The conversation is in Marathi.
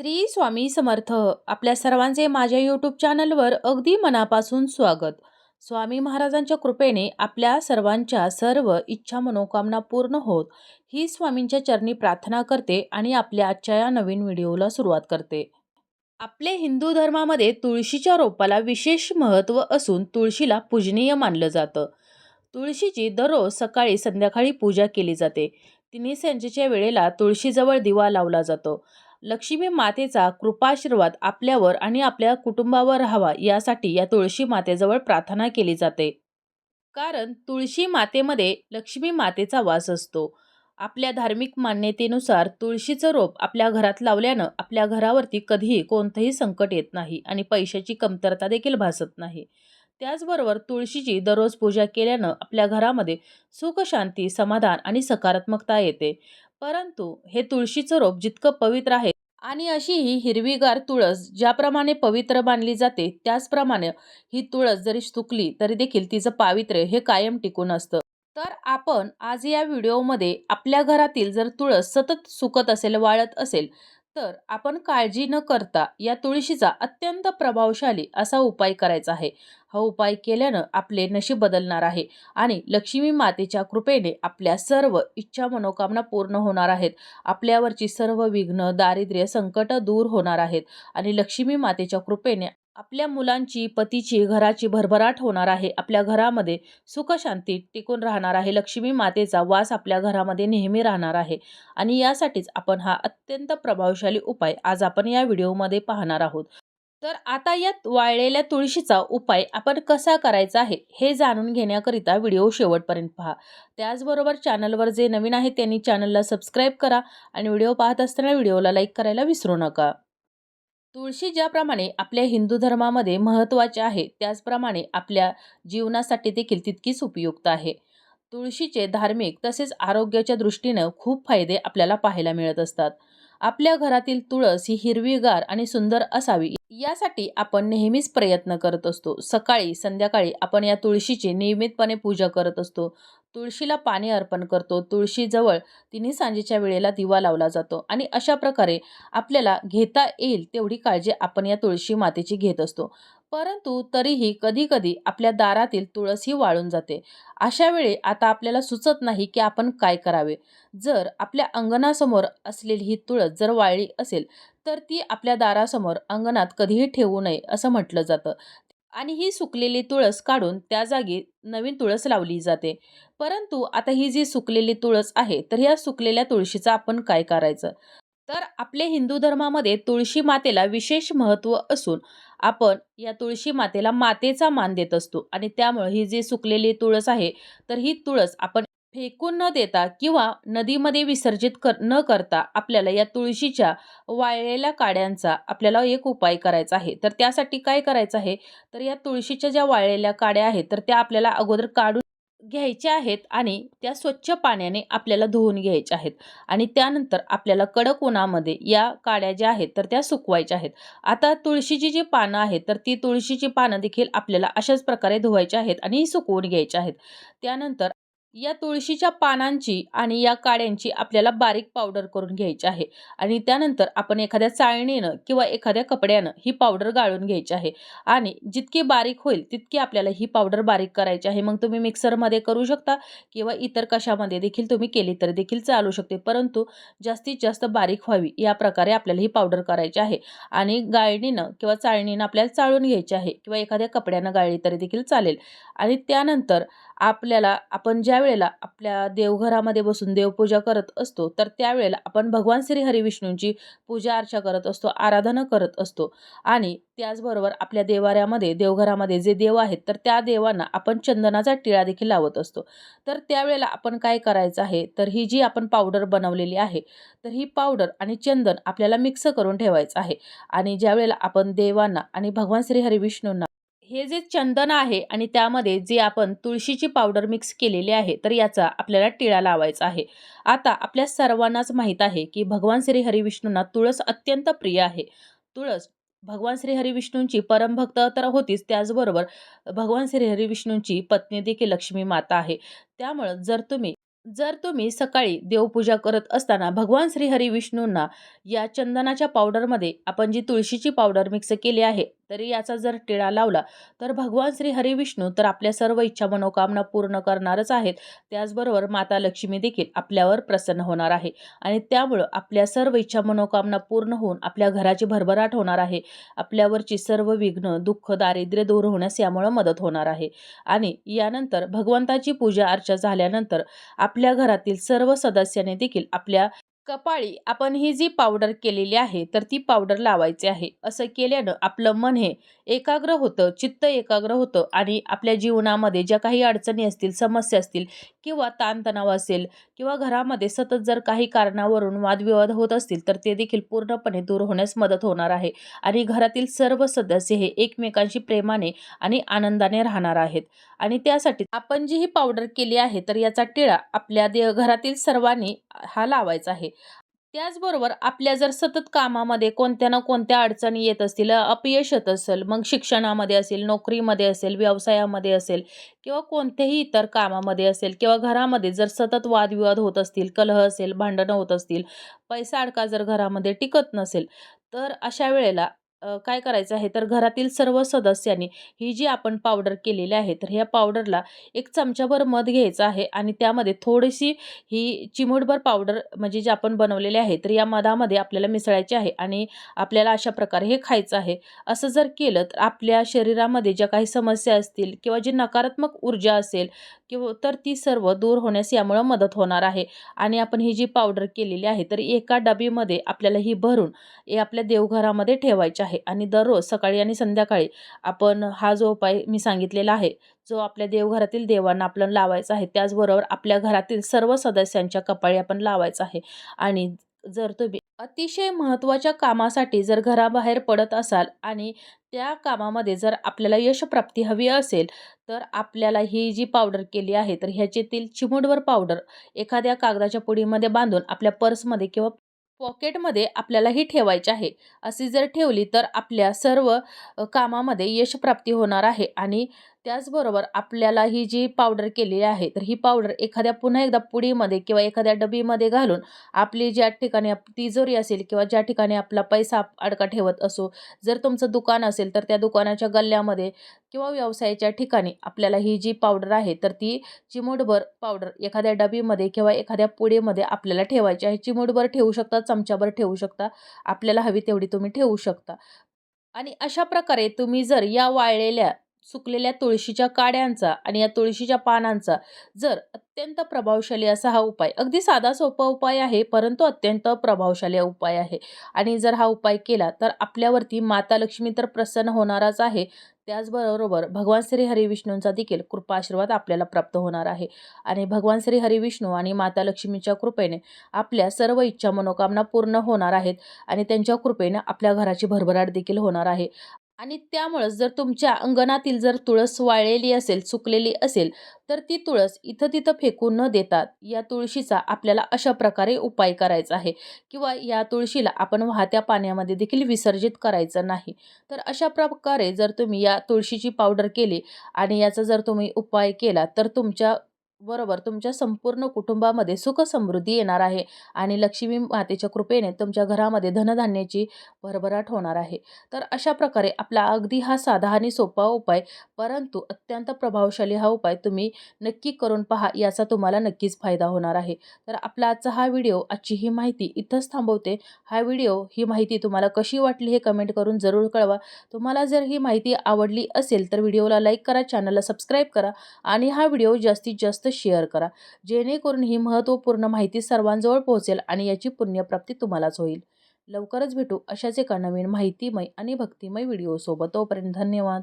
श्री स्वामी समर्थ. आपल्या सर्वांचे माझ्या यूट्यूब चॅनलवर अगदी मनापासून स्वागत. स्वामी महाराजांच्या कृपेने आपल्या सर्वांच्या सर्व इच्छा मनोकामना पूर्ण होत ही स्वामींच्या चरणी प्रार्थना करते आणि आपल्या आजच्या या नवीन व्हिडिओला सुरुवात करते. आपले हिंदू धर्मामध्ये तुळशीच्या रोपाला विशेष महत्त्व असून तुळशीला पूजनीय मानलं जातं. तुळशीची दररोज सकाळी संध्याकाळी पूजा केली जाते. तिन्ही संजेच्या वेळेला तुळशीजवळ दिवा लावला जातो. लक्ष्मी मातेचा कृपाशीर्वाद आपल्यावर आणि आपल्या कुटुंबावर राहावा यासाठी या तुळशी मातेजवळ प्रार्थना केली जाते. कारण तुळशी मातेमध्ये लक्ष्मी मातेचा वास असतो. आपल्या धार्मिक मान्यतेनुसार तुळशीचं रोप आपल्या घरात लावल्यानं आपल्या घरावरती कधीही कोणतंही संकट येत नाही आणि पैशाची कमतरता देखील भासत नाही. त्याचबरोबर तुळशीची दररोज पूजा केल्यानं आपल्या घरामध्ये सुख शांती समाधान आणि सकारात्मकता येते. परंतु हे तुळशीचं रोप जितकं पवित्र आहे आणि अशी ही हिरवीगार तुळस ज्याप्रमाणे पवित्र मानली जाते त्याचप्रमाणे ही तुळस जरी सुकली तरी देखील तिचं पावित्र्य हे कायम टिकून असतं. तर आपण आज या व्हिडिओमध्ये आपल्या घरातील जर तुळस सतत सुकत असेल वाळत असेल तर आपण काळजी न करता या तुळशीचा अत्यंत प्रभावशाली असा उपाय करायचा आहे. हा उपाय केल्यानं आपले नशीब बदलणार आहे आणि लक्ष्मी मातेच्या कृपेने आपल्या सर्व इच्छा मनोकामना पूर्ण होणार आहेत. आपल्यावरची सर्व विघ्न दारिद्र्य संकट दूर होणार आहेत आणि लक्ष्मी मातेच्या कृपेने आपल्या मुलांची पतीची घराची भरभराट होणार आहे. आपल्या घरामध्ये सुखशांती टिकून राहणार आहे. लक्ष्मी मातेचा वास आपल्या घरामध्ये नेहमी राहणार आहे आणि यासाठीच आपण हा अत्यंत प्रभावशाली उपाय आज आपण या व्हिडिओमध्ये पाहणार आहोत. तर आता या वाळलेल्या तुळशीचा उपाय आपण कसा करायचा आहे हे जाणून घेण्याकरिता व्हिडिओ शेवटपर्यंत पहा. त्याचबरोबर चॅनलवर जे नवीन आहे त्यांनी चॅनलला सबस्क्राईब करा आणि व्हिडिओ पाहत असताना व्हिडिओला लाईक करायला विसरू नका. तुळशी ज्याप्रमाणे आपल्या हिंदू धर्मामध्ये महत्त्वाचे आहे त्याचप्रमाणे आपल्या जीवनासाठी देखील तितकीच उपयुक्त आहे. तुळशीचे धार्मिक तसेच आरोग्याच्या दृष्टीनं खूप फायदे आपल्याला पाहायला मिळत असतात. आपल्या घरातील तुळस ही हिरवीगार आणि सुंदर असावी. यासाठी आपण नेहमीच प्रयत्न करत असतो. सकाळी संध्याकाळी आपण या तुळशीची नियमितपणे पूजा करत असतो. तुळशीला पाणी अर्पण करतो. तुळशीजवळ तिन्ही सांजेच्या वेळेला दिवा लावला जातो. आणि अशा प्रकारे आपल्याला घेता येईल तेवढी काळजी आपण या तुळशी मातेची घेत असतो. परंतु तरीही कधीकधी आपल्या दारातील तुळस ही वाळून जाते. अशा वेळी आता आपल्याला सुचत नाही की आपण काय करावे. जर आपल्या अंगणासमोर असलेली ही तुळस जर वाळली असेल तर ती आपल्या दारासमोर अंगणात कधीही ठेवू नये असं म्हटलं जातं. आणि ही सुकलेली तुळस काढून त्या जागी नवीन तुळस लावली जाते. परंतु आता ही जी सुकलेली तुळस आहे तर या सुकलेल्या तुळशीचं आपण काय करायचं? तर आपले हिंदू धर्मामध्ये तुळशी मातेला विशेष महत्त्व असून आपण या तुळशी मातेला मातेचा मान देत असतो. आणि त्यामुळे ही जी सुकलेली तुळस आहे तर ही तुळस आपण फेकून न देता किंवा नदीमध्ये विसर्जित कर न करता आपल्याला या तुळशीच्या वाळलेल्या काड्यांचा आपल्याला एक उपाय करायचा आहे. तर त्यासाठी काय करायचं आहे? तर या तुळशीच्या ज्या वाळलेल्या काड्या आहेत तर त्या आपल्याला अगोदर काढून घ्यायच्या आहेत आणि त्या स्वच्छ पाण्याने आपल्याला धुवून घ्यायच्या आहेत. आणि त्यानंतर आपल्याला कडक उन्हामध्ये या काड्या ज्या आहेत तर त्या सुकवायच्या आहेत. आता तुळशीची जी पानं आहेत तर ती तुळशीची पानं देखील आपल्याला अशाच प्रकारे धुवायची आहेत आणि सुकवून घ्यायची आहेत. त्यानंतर या तुळशीच्या पानांची आणि या काड्यांची आपल्याला बारीक पावडर करून घ्यायची आहे. आणि त्यानंतर आपण एखाद्या चाळणीनं किंवा एखाद्या कपड्यानं ही पावडर गाळून घ्यायची आहे. आणि जितकी बारीक होईल तितकी आपल्याला ही पावडर बारीक करायची आहे. मग तुम्ही मिक्सरमध्ये करू शकता किंवा इतर कशामध्ये देखील तुम्ही केली तर देखील चालू शकते. परंतु जास्तीत जास्त बारीक व्हावी या प्रकारे आपल्याला ही पावडर करायची आहे. आणि गाळणीनं किंवा चाळणीनं आपल्याला चाळून घ्यायची आहे किंवा एखाद्या कपड्यानं गाळली तरी देखील चालेल. आणि त्यानंतर आपल्याला आपण ज्या वेळेला आपल्या देवघरामध्ये बसून देवपूजा करत असतो तर त्यावेळेला आपण भगवान श्री हरिविष्णूंची पूजा अर्चा करत असतो आराधना करत असतो. आणि त्याचबरोबर आपल्या देवाऱ्यामध्ये देवघरामध्ये जे देव आहेत तर त्या देवांना आपण चंदनाचा टिळा देखील लावत असतो. तर त्यावेळेला आपण काय करायचं आहे? तर ही जी आपण पावडर बनवलेली आहे तर ही पावडर आणि चंदन आपल्याला मिक्स करून ठेवायचं आहे. आणि ज्यावेळेला आपण देवांना आणि भगवान श्री हरिविष्णूंना हे जे चंदन आहे आणि त्यामध्ये जे आपण तुळशीची पावडर मिक्स केलेली आहे तर याचा आपल्याला टिळा लावायचा आहे. आता आपल्या सर्वांनाच माहीत आहे की भगवान श्री हरिविष्णूंना तुळस अत्यंत प्रिय आहे. तुळस भगवान श्री हरिविष्णूंची परमभक्त तर होतीच त्याचबरोबर भगवान श्री हरिविष्णूंची पत्नी देखील लक्ष्मी माता आहे. त्यामुळं जर तुम्ही जर तुम्ही सकाळी देवपूजा करत असताना भगवान श्री हरी विष्णूंना या चंदनाच्या पावडरमध्ये आपण जी तुळशीची पावडर मिक्स केली आहे तरी याचा जर टिळा लावला तर भगवान श्री हरिविष्णू तर आपल्या सर्व इच्छा मनोकामना पूर्ण करणारच आहेत. त्याचबरोबर माता लक्ष्मी देखील आपल्यावर प्रसन्न होणार आहे आणि त्यामुळं आपल्या सर्व इच्छा मनोकामना पूर्ण होऊन आपल्या घराची भरभराट होणार आहे. आपल्यावरची सर्व विघ्न दुःख दारिद्र्य दूर होण्यास यामुळं मदत होणार आहे. आणि यानंतर भगवंताची पूजा अर्चा झाल्यानंतर आपल्या घरातील सर्व सदस्यांनी देखील आपल्या कपाळी आपण ही जी पावडर केलेली आहे तर ती पावडर लावायची आहे. असं केल्यानं आपलं मन हे एकाग्र होतं चित्त एकाग्र होतं आणि आपल्या जीवनामध्ये ज्या काही अडचणी असतील समस्या असतील किंवा ताणतणाव असेल किंवा घरामध्ये सतत जर काही कारणावरून वादविवाद होत असतील तर ते देखील पूर्णपणे दूर होण्यास मदत होणार आहे. आणि घरातील सर्व सदस्य हे एकमेकांशी प्रेमाने आणि आनंदाने राहणार आहेत. आणि त्यासाठी आपण जी ही पावडर केली आहे तर याचा टिळा आपल्या दे घरातील सर्वांनी हा लावायचा आहे. त्याचबरोबर आपल्या जर सतत कामामध्ये कोणत्या ना कोणत्या अडचणी येत असतील अपयश येत असेल मग शिक्षणामध्ये असेल नोकरीमध्ये असेल व्यवसायामध्ये असेल किंवा कोणत्याही इतर कामामध्ये असेल किंवा घरामध्ये जर सतत वादविवाद होत असतील कलह असेल भांडणं होत असतील पैसा अडका जर घरामध्ये टिकत नसेल तर अशा वेळेला काय करायचं आहे? तर घरातील सर्व सदस्यांनी ही जी आपण पावडर केलेली आहे तर ह्या पावडरला एक चमचाभर मध घ्यायचं आहे आणि त्यामध्ये थोडीशी ही चिमूटभर पावडर म्हणजे जे आपण बनवलेले आहे तर या मधामध्ये आपल्याला मिसळायचे आहे आणि आपल्याला अशा प्रकारे हे खायचं आहे. असं जर केलं तर आपल्या शरीरामध्ये ज्या काही समस्या असतील किंवा जी नकारात्मक ऊर्जा असेल किंवा हो, तर ती सर्व दूर होण्यास यामुळं मदत होणार आहे. आणि आपण ही जी पावडर केलेली आहे तर एका डबीमध्ये आपल्याला ही भरून हे आपल्या देवघरामध्ये ठेवायचे आहे. आणि दररोज सकाळी आणि संध्याकाळी आपण हा जो उपाय मी सांगितलेला आहे जो आपल्या देवघरातील देवांना आपण लावायचा आहे त्याचबरोबर आपल्या घरातील सर्व सदस्यांच्या कपाळी आपण लावायचा आहे. आणि जर तुम्ही अतिशय महत्त्वाच्या कामासाठी जर घराबाहेर पडत असाल आणि त्या कामामध्ये जर आपल्याला यशप्राप्ती हवी असेल तर आपल्याला ही जी पावडर केली आहे तर ह्याच्यातील चिमूटभर पावडर एखाद्या कागदाच्या पुडीमध्ये बांधून आपल्या पर्समध्ये किंवा पॉकेटमध्ये आपल्याला ही ठेवायची आहे. अशी जर ठेवली तर आपल्या सर्व कामामध्ये यशप्राप्ती होणार आहे आणि त्याचबरोबर आपल्याला ही जी पावडर केलेली आहे तर ही पावडर एखाद्या पुन्हा एकदा पुडीमध्ये किंवा एखाद्या डबीमध्ये घालून आपली ज्या ठिकाणी आप तिजोरी असेल किंवा ज्या ठिकाणी आपला पैसा अडका ठेवत असो जर तुमचं दुकान असेल तर त्या दुकानाच्या गल्ल्यामध्ये किंवा व्यवसायाच्या ठिकाणी आपल्याला ही जी पावडर आहे तर ती चिमूटभर पावडर एखाद्या डबीमध्ये किंवा एखाद्या पुडीमध्ये आपल्याला ठेवायची आहे. चिमूटभर ठेवू शकता चमच्याभर ठेवू शकता आपल्याला हवी तेवढी तुम्ही ठेवू शकता. आणि अशा प्रकारे तुम्ही जर या वाळलेल्या सुकलेल्या तुळशीच्या काड्यांचा आणि या तुळशीच्या पानांचा जर अत्यंत प्रभावशाली असा हा उपाय अगदी साधा सोपा उपाय आहे परंतु अत्यंत प्रभावशाली उपाय आहे. आणि जर हा उपाय केला तर आपल्यावरती माता लक्ष्मी तर प्रसन्न होणारच आहे. त्याचबरोबर भगवान श्री हरिविष्णूंचा देखील कृपा आशीर्वाद आपल्याला प्राप्त होणार आहे. आणि भगवान श्री हरिविष्णू आणि माता लक्ष्मीच्या कृपेने आपल्या सर्व इच्छा मनोकामना पूर्ण होणार आहेत. आणि त्यांच्या कृपेने आपल्या घराची भरभराट देखील होणार आहे. आणि त्यामुळंच जर तुमच्या अंगणातील जर तुळस वाळलेली असेल सुकलेली असेल तर ती तुळस इथं तिथं फेकून न देतात. या तुळशीचा आपल्याला अशा प्रकारे उपाय करायचा आहे. किंवा या तुळशीला आपण वाहत्या पाण्यामध्ये देखील विसर्जित करायचं नाही. तर अशा प्रकारे जर तुम्ही या तुळशीची पावडर केली आणि याचा जर तुम्ही उपाय केला तर तुमच्या बरोबर तुमच्या संपूर्ण कुटुंबामध्ये सुख समृद्धी येणार आहे आणि लक्ष्मी मातेच्या कृपेने तुमच्या घरामध्ये धनधान्याची भरभराट होणार आहे. तर अशा प्रकारे आपला अगदी हा साधा आणि सोपा उपाय परंतु अत्यंत प्रभावशाली हा उपाय तुम्ही नक्की करून पहा याचा तुम्हाला नक्कीच फायदा होणार आहे. तर आपला आजचा हा व्हिडिओ आजची ही माहिती इथंच थांबवते. हा व्हिडिओ ही माहिती तुम्हाला कशी वाटली हे कमेंट करून जरूर कळवा. तुम्हाला जर ही माहिती आवडली असेल तर व्हिडिओला लाईक करा चॅनलला सबस्क्राईब करा आणि हा व्हिडिओ जास्तीत जास्त शेअर करा. जेणेकरून ही महत्त्वपूर्ण माहिती सर्वांजवळ पोहोचेल आणि याची पुण्यप्राप्ती तुम्हालाच होईल. लवकरच भेटू अशाच एका नवीन माहितीमय आणि भक्तिमय व्हिडिओसोबत. तोपर्यंत धन्यवाद.